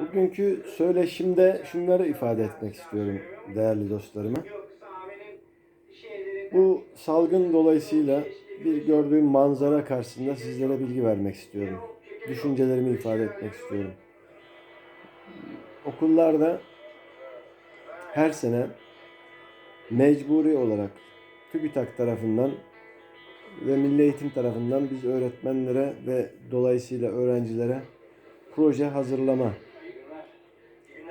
Bugünkü söyleşimde şunları ifade etmek istiyorum değerli dostlarıma. Bu salgın dolayısıyla bir gördüğüm manzara karşısında sizlere bilgi vermek istiyorum. Düşüncelerimi ifade etmek istiyorum. Okullarda her sene mecburi olarak TÜBİTAK tarafından ve Milli Eğitim tarafından biz öğretmenlere ve dolayısıyla öğrencilere proje hazırlama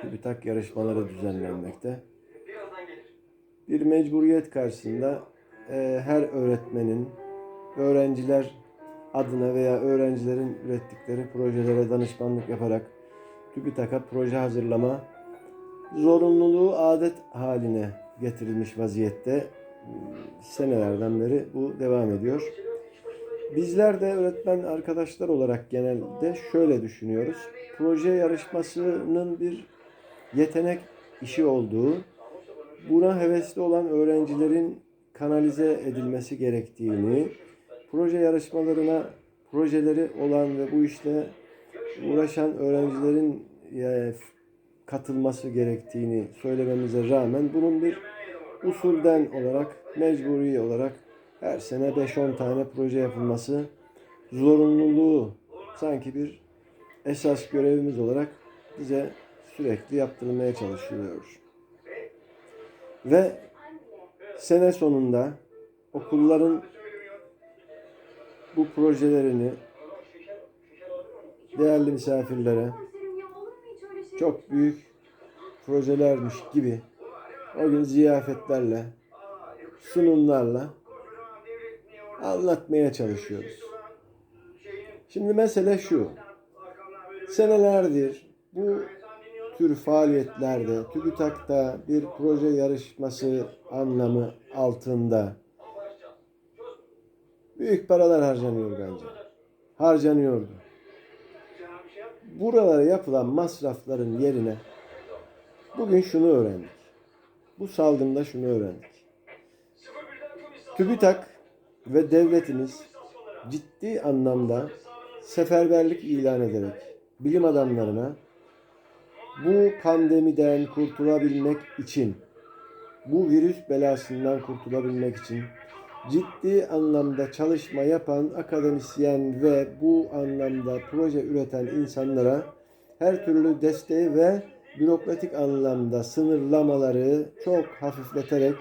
TÜBİTAK yarışmaları düzenlenmekte. Bir mecburiyet karşısında e, her öğretmenin öğrenciler adına veya öğrencilerin ürettikleri projelere danışmanlık yaparak TÜBİTAK'a proje hazırlama zorunluluğu adet haline getirilmiş vaziyette senelerden beri bu devam ediyor. Bizler de öğretmen arkadaşlar olarak genelde şöyle düşünüyoruz. Proje yarışmasının bir yetenek işi olduğu, buna hevesli olan öğrencilerin kanalize edilmesi gerektiğini, proje yarışmalarına projeleri olan ve bu işle uğraşan öğrencilerin e, katılması gerektiğini söylememize rağmen bunun bir usulden olarak, mecburi olarak her sene 5-10 tane proje yapılması zorunluluğu sanki bir esas görevimiz olarak bize sürekli yaptırılmaya çalışılıyor. Ve sene sonunda okulların bu projelerini değerli misafirlere çok büyük projelermiş gibi o gün ziyafetlerle, sunumlarla anlatmaya çalışıyoruz. Şimdi mesele şu. Senelerdir bu tür faaliyetlerde TÜBİTAK'ta bir proje yarışması anlamı altında büyük paralar harcanıyor bence. Harcanıyordu. Buralara yapılan masrafların yerine bugün şunu öğrendik. Bu salgında şunu öğrendik. TÜBİTAK ve devletimiz ciddi anlamda seferberlik ilan ederek bilim adamlarına bu pandemiden kurtulabilmek için, bu virüs belasından kurtulabilmek için ciddi anlamda çalışma yapan akademisyen ve bu anlamda proje üreten insanlara her türlü desteği ve bürokratik anlamda sınırlamaları çok hafifleterek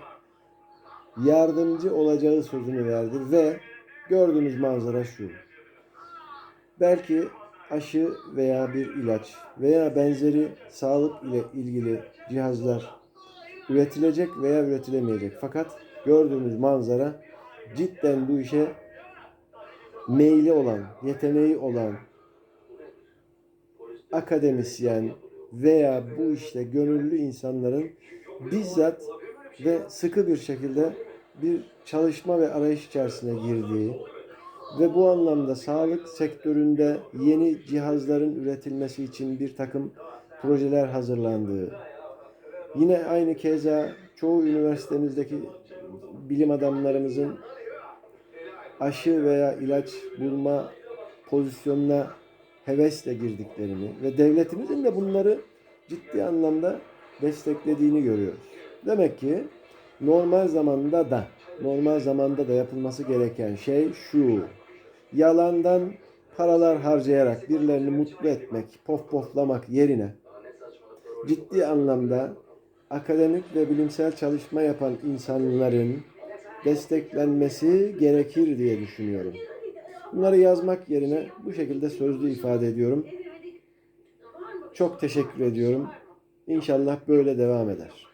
yardımcı olacağı sözünü verdi ve gördüğünüz manzara şu. Belki aşı veya bir ilaç veya benzeri sağlık ile ilgili cihazlar üretilecek veya üretilemeyecek. Fakat gördüğümüz manzara cidden bu işe meyli olan, yeteneği olan akademisyen veya bu işte gönüllü insanların bizzat ve sıkı bir şekilde bir çalışma ve arayış içerisine girdiği ve bu anlamda sağlık sektöründe yeni cihazların üretilmesi için bir takım projeler hazırlandığı, yine aynı keza çoğu üniversitemizdeki bilim adamlarımızın aşı veya ilaç bulma pozisyonuna hevesle girdiklerini ve devletimizin de bunları ciddi anlamda desteklediğini görüyoruz. Demek ki normal zamanda da normal zamanda da yapılması gereken şey şu. Yalandan paralar harcayarak birilerini mutlu etmek, pof poflamak yerine ciddi anlamda akademik ve bilimsel çalışma yapan insanların desteklenmesi gerekir diye düşünüyorum. Bunları yazmak yerine bu şekilde sözlü ifade ediyorum. Çok teşekkür ediyorum. İnşallah böyle devam eder.